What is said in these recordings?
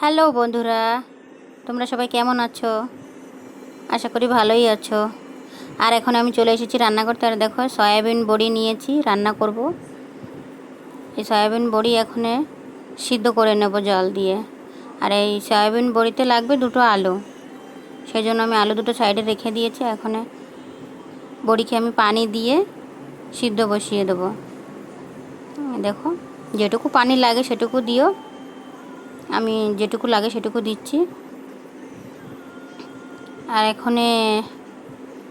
Hello বন্ধুরা, তোমরা সবাই কেমন আছো? আশা করি ভালোই আছো। আর এখন আমি চলে এসেছি রান্না করতে আর দেখো, সয়াবিন বড়ি নিয়েছি, রান্না করব। এই সয়াবিন বড়ি এখানে সিদ্ধ করে নেব জল দিয়ে। আর এই সয়াবিন বড়িতে লাগবে দুটো আলু। সেই জন্য আমি আলু দুটো সাইডে রেখে দিয়েছি। এখানে বড়িকে আমি পানি দিয়ে সিদ্ধ বসিয়ে দেবো। দেখো, যেটুকু পানি লাগে সেটুকু দিও। আমি যেটুকু লাগে সেটুকু দিচ্ছি। আর এখানে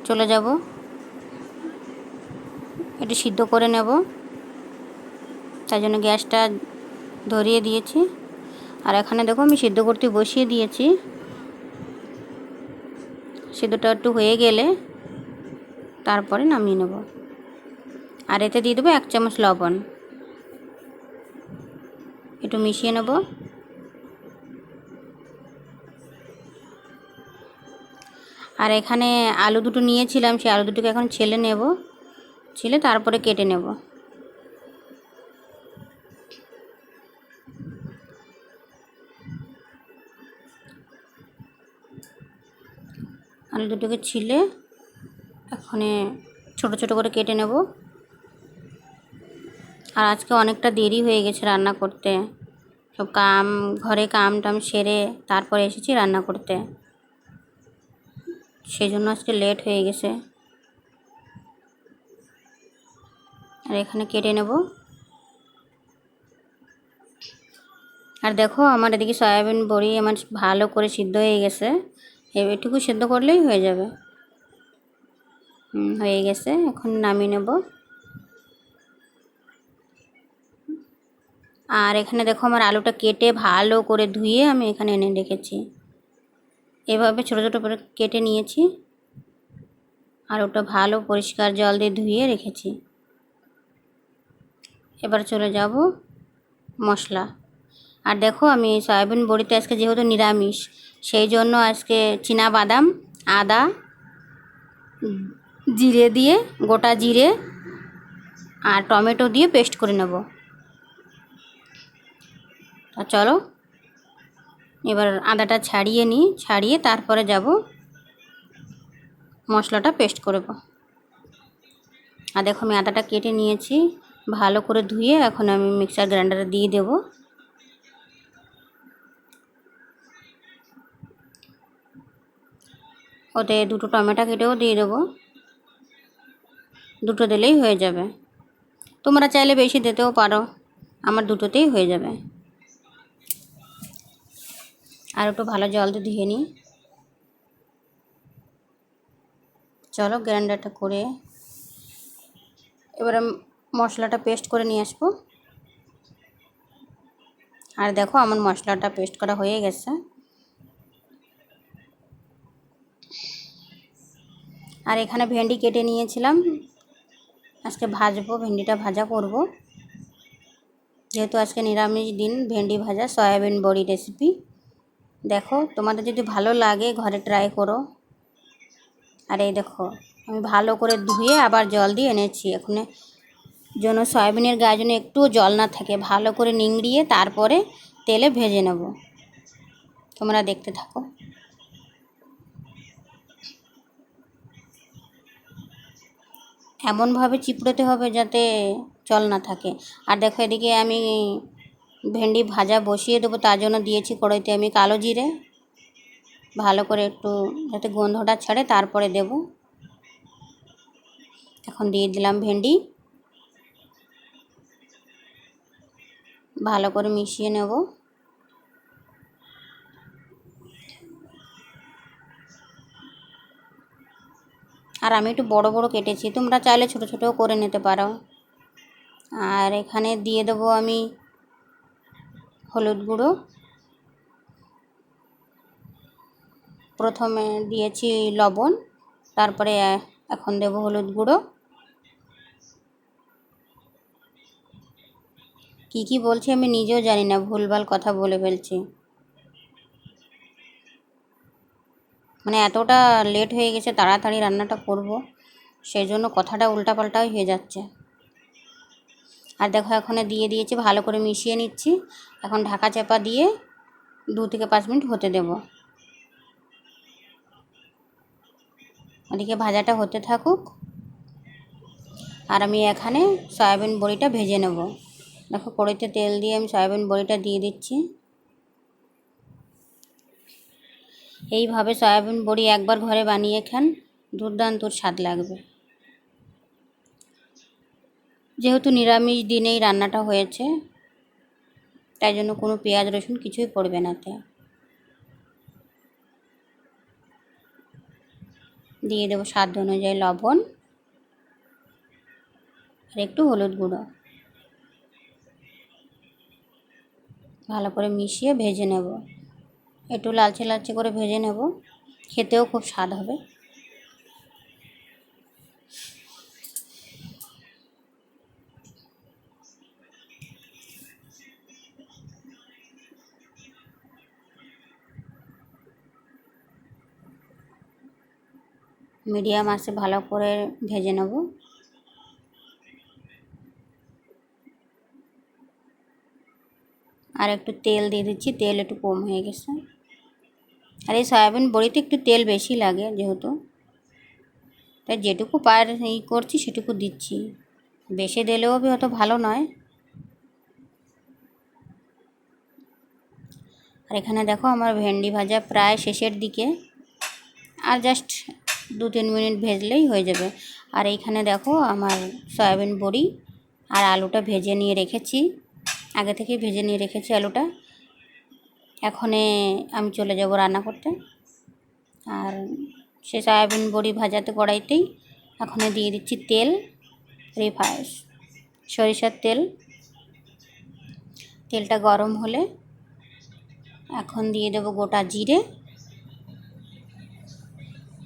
চলে যাব। একটু সিদ্ধ করে নেব। তাই জন্য গ্যাসটা ধরিয়ে দিয়েছি। আর এখানে দেখো আমি সিদ্ধ করতে বসিয়ে দিয়েছি। সিদ্ধটা একটু হয়ে গেলে তারপরে নামিয়ে নেব। আর এতে দিয়ে দেবো এক চামচ লবণ। একটু মিশিয়ে নেব। আর এখানে আলু দুটো নিয়েছিলাম, সেই আলু দুটোকে এখন ছেলে নেব। ছেলে তারপরে কেটে নেব। আলু দুটোকে ছিলে, এখানে ছোট ছোট করে কেটে নেব। আর আজকে অনেকটা দেরি হয়ে গেছে রান্না করতে। সব কাম, ঘরে কাম টাম সেরে তারপরে এসেছি রান্না করতে। সেই জন্য আজকে লেট হয়ে গেছে। আর এখানে কেটে নেব। আর দেখো, আমার এদিকে সয়াবিন বড়ি আমার ভালো করে সিদ্ধ হয়ে গেছে। এটুকু সিদ্ধ করলেই হয়ে যাবে। হয়ে গেছে। এখন নামিয়ে নেব। আর এখানে দেখো, আমার আলুটা কেটে ভালো করে ধুয়ে আমি এখানে এনে রেখেছি। এভাবে ছোটো ছোটো করে কেটে নিয়েছি আর ওটা ভালো পরিষ্কার জল দিয়ে ধুয়ে রেখেছি। এবার চলে যাব মশলা। আর দেখো আমি সয়াবিন বড়িতে আজকে যেহেতু নিরামিষ, সেই জন্য আজকে চীনা বাদাম, আদা, জিরে দিয়ে, গোটা জিরে আর টমেটো দিয়ে পেস্ট করে নেব। চলো এবার আদাটা ছাড়িয়ে নিই, ছাড়িয়ে তারপরে যাব। মশলাটা পেস্ট করব আর দেখো আমি আদাটা কেটে নিয়েছি। ভালো করে ধুয়ে এখন আমি মিক্সার গ্রাইন্ডারে দিয়ে দেব। ওতে দুটো টমেটো কেটেও দিয়ে দেবো। দুটো দিলেই হয়ে যাবে। তোমরা চাইলে বেশি দিতেও পারো। আমার দুটোতেই হয়ে যাবে। আর একটু ভালো জল দিয়ে ধুয়ে নিই। চলো গ্রাইন্ডারটা করে এবারে মশলাটা পেস্ট করে নিয়ে আসব। আর দেখো আমার মশলাটা পেস্ট করা হয়ে গেছে। আর এখানে ভেন্ডি কেটে নিয়েছিলাম। আজকে ভাজবো, ভেন্ডিটা ভাজা করব। যেহেতু আজকে নিরামিষ দিন, ভেন্ডি ভাজা, সয়াবিন বড়ি রেসিপি দেখো, তোমাদের যদি ভালো লাগে, ঘরে ট্রাই করো। আর এই দেখো, আমি ভালো করে ধুয়ে আবার জল দিয়ে এনেছি। এখানে যেন সয়াবিনের গায়ে যেন একটু জল না থাকে। ভালো করে নিংড়িয়ে তারপরে তেলে ভেজে নেব। তোমরা দেখতে থাকো। এমনভাবে চিপড়োতে হবে যাতে জল না থাকে। আর দেখো, এদিকে আমি ভেন্ডি ভাজা বসিয়ে দেবো, তার জন্য দিয়েছি কড়াইতে আমি কালো জিরে। ভালো করে একটু যাতে গন্ধটা ছাড়ে, তারপরে দেব। এখন দিয়ে দিলাম ভেন্ডি। ভালো করে মিশিয়ে নেব। আর আমি একটু বড় বড় কেটেছি, তোমরা চাইলে ছোট ছোটও করে নিতে পারো। আর এখানে দিয়ে দেবো আমি হলুদ গুঁড়ো। প্রথমে দিয়েছি লবণ, তারপরে এখন দেব হলুদ গুঁড়ো। কী কী বলছি আমি নিজেও জানি না, ভুলভাল কথা বলে ফেলছি। মানে এতটা লেট হয়ে গেছে, তাড়াতাড়ি রান্নাটা করব, সেই জন্য কথাটা উল্টাপাল্টাই হয়ে যাচ্ছে। আর দেখো এখানে দিয়ে দিয়েছি, ভালো করে মিশিয়ে নিচ্ছি। এখন ঢাকা চাপা দিয়ে দু থেকে পাঁচ মিনিট হতে দেব। ওদিকে ভাজাটা হতে থাকুক। আর আমি এখানে সয়াবিন বড়িটা ভেজে নেব। দেখো কড়াইতে তেল দিয়ে আমি সয়াবিন বড়িটা দিয়ে দিচ্ছি। এইভাবে সয়াবিন বড়ি একবার ঘরে বানিয়ে খান, দুর্দান্ত স্বাদ লাগবে। যেহেতু নিরামিষ দিনেই রান্নাটা হয়েছে, তাই জন্য কোনো পেঁয়াজ, রসুন কিছুই পড়বে না তে। দিয়ে দেবো স্বাদ অনুযায়ী লবণ আর একটু হলুদ গুঁড়ো। ভালো করে মিশিয়ে ভেজে নেব। একটু লালচে লালচে করে ভেজে নেব। খেতেও খুব স্বাদ হবে। মিডিয়াম আছে, ভালো করে ভেজে নেব। আর একটু তেল দিয়ে দিচ্ছি, তেল একটু কম হয়ে গেছে। আর এই সয়াবিন বড়িতে একটু তেল বেশি লাগে যেহেতু। তাই যেটুকু পার ই করছি, সেটুকু দিচ্ছি। বেশি দিলেও অত ভালো নয়। আর এখানে দেখো আমার ভেন্ডি ভাজা প্রায় শেষের দিকে। আর জাস্ট দু তিন মিনিট ভেজলেই হয়ে যাবে। আর এইখানে দেখো আমার সয়াবিন বড়ি আর আলুটা ভেজে নিয়ে রেখেছি। আগে থেকে ভেজে নিয়ে রেখেছি আলুটা। এখনে আমি চলে যাব রান্না করতে। আর সে সয়াবিন বড়ি ভাজাতে কড়াইতেই এখনে দিয়ে দিচ্ছি তেল রিফাইন সরিষার তেল। তেলটা গরম হলে এখন দিয়ে দেবো গোটা জিরে।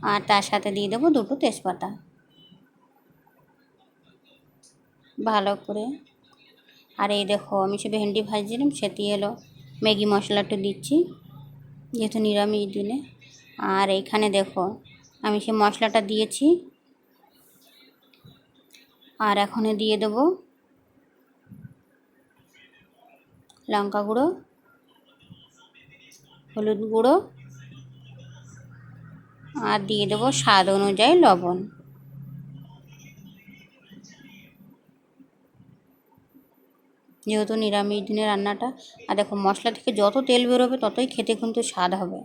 আর তার সাথে দিয়ে দেবো দুটো তেজপাতা। ভালো করে। আর এই দেখো, আমি সে ভেন্ডি ভাজছিলাম, সেটি এলো। ম্যাগি মশলাটা দিচ্ছি, যেহেতু নিরামিষ দিনে। আর এইখানে দেখো, আমি সে মশলাটা দিয়েছি। আর এখানে দিয়ে দেব লঙ্কা গুঁড়ো, হলুদ গুঁড়ো আর দিয়ে দেবো স্বাদ অনুযায়ী লবণ। যেহেতু নিরামিষ দিনের রান্নাটা, আর দেখো মশলা থেকে যত তেল বেরোবে ততই খেতে কিন্তু স্বাদ হবে।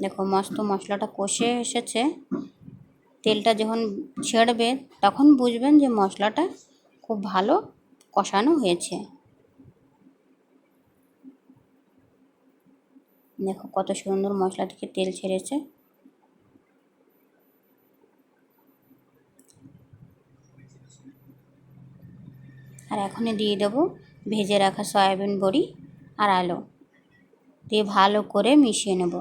দেখো মস্ত মশলাটা কষে এসেছে। তেলটা যখন ছেড়বে তখন বুঝবেন যে মশলাটা খুব ভালো কষানো হয়েছে। দেখো কত সুন্দর মশলা থেকে তেল ছেড়েছে। আর এখনই দিয়ে দেবো ভেজে রাখা সয়াবিন বড়ি আর আলু। দিয়ে ভালো করে মিশিয়ে নেব।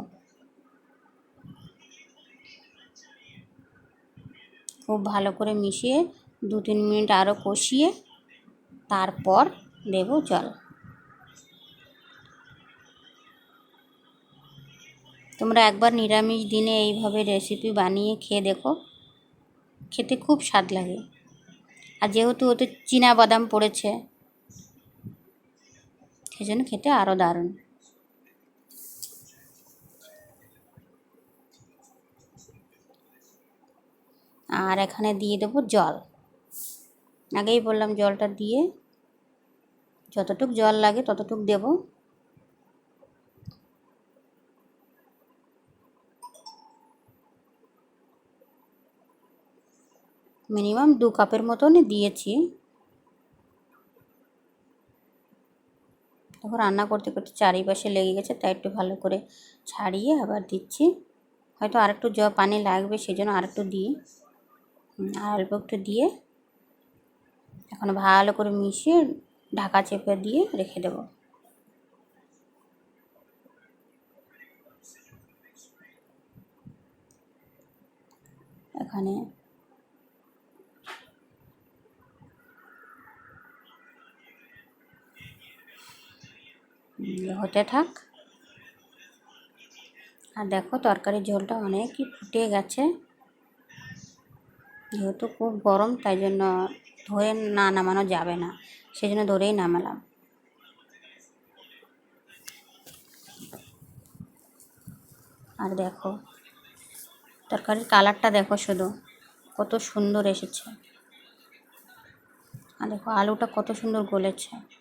খুব ভালো করে মিশিয়ে দু তিন মিনিট আরও কষিয়ে তারপর দেব জল। তোমরা একবার নিরামিষ দিনে এইভাবে রেসিপি বানিয়ে খেয়ে দেখো। খেতে খুব স্বাদ লাগে। আর যেহেতু ওতে চীনা বাদাম পড়েছে, সেজন্য খেতে আরও দারুণ। আর এখানে দিয়ে দেবো জল। আগেই বললাম জলটা দিয়ে যতটুক জল লাগে ততটুক দেবো। মিনিমাম দু কাপের মতন দিয়েছি। দেখো রান্না করতে করতে চারিপাশে লেগে গেছে, তাই একটু ভালো করে ছাড়িয়ে আবার দিচ্ছি। হয়তো আরেকটু জ পানি লাগবে সেই জন্য আরেকটু দিই। আর অল্প একটু দিয়ে এখন ভালো করে মিশিয়ে ঢাকা চেপে দিয়ে রেখে দেব। এখানে হতে থাক। আর দেখো তরকারির ঝোলটা অনেকই ফুটে গেছে। যেহেতু খুব গরম, তাই জন্য ধরে না নামানো যাবে না। সেজন্য ধরেই নামালাম। আর দেখো, তরকারির কালারটা দেখো শুধু, কত সুন্দর এসেছে। আর দেখো আলুটা কত সুন্দর গলেছে।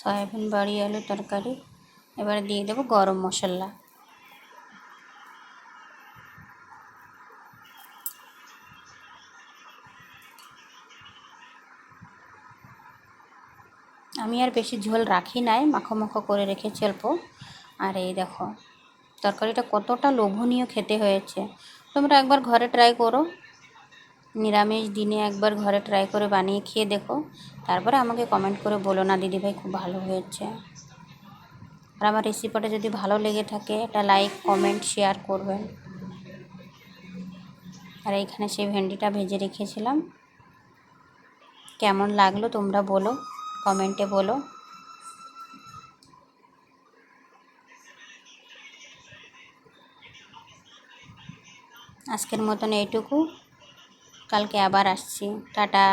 সয়াবিন বাড়ি আলু তরকারি। এবারে দিয়ে দেবো গরম মশলা। আমি আর বেশি ঝোল রাখি নাই, মাখো মাখো করে রেখেছি অল্প। আর এই দেখো, তরকারিটা কতটা লোভনীয় খেতে হয়েছে। তোমরা একবার ঘরে ট্রাই করো। নিরামিষ দিনে একবার ঘরে ট্রাই করে বানিয়ে খেয়ে দেখো। তারপরে আমাকে কমেন্ট করে বলো না, দিদিভাই খুব ভালো হয়েছে। আর আমার রেসিপিটা যদি ভালো লেগে থাকে এটা লাইক কমেন্ট শেয়ার করবেন। আর এইখানে সেই ভেন্ডিটা ভেজে রেখেছিলাম। কেমন লাগল তোমরা বলো কমেন্টে বলো। আজকের মতন এইটুকু। কালকে আবার আসছি। টাটা।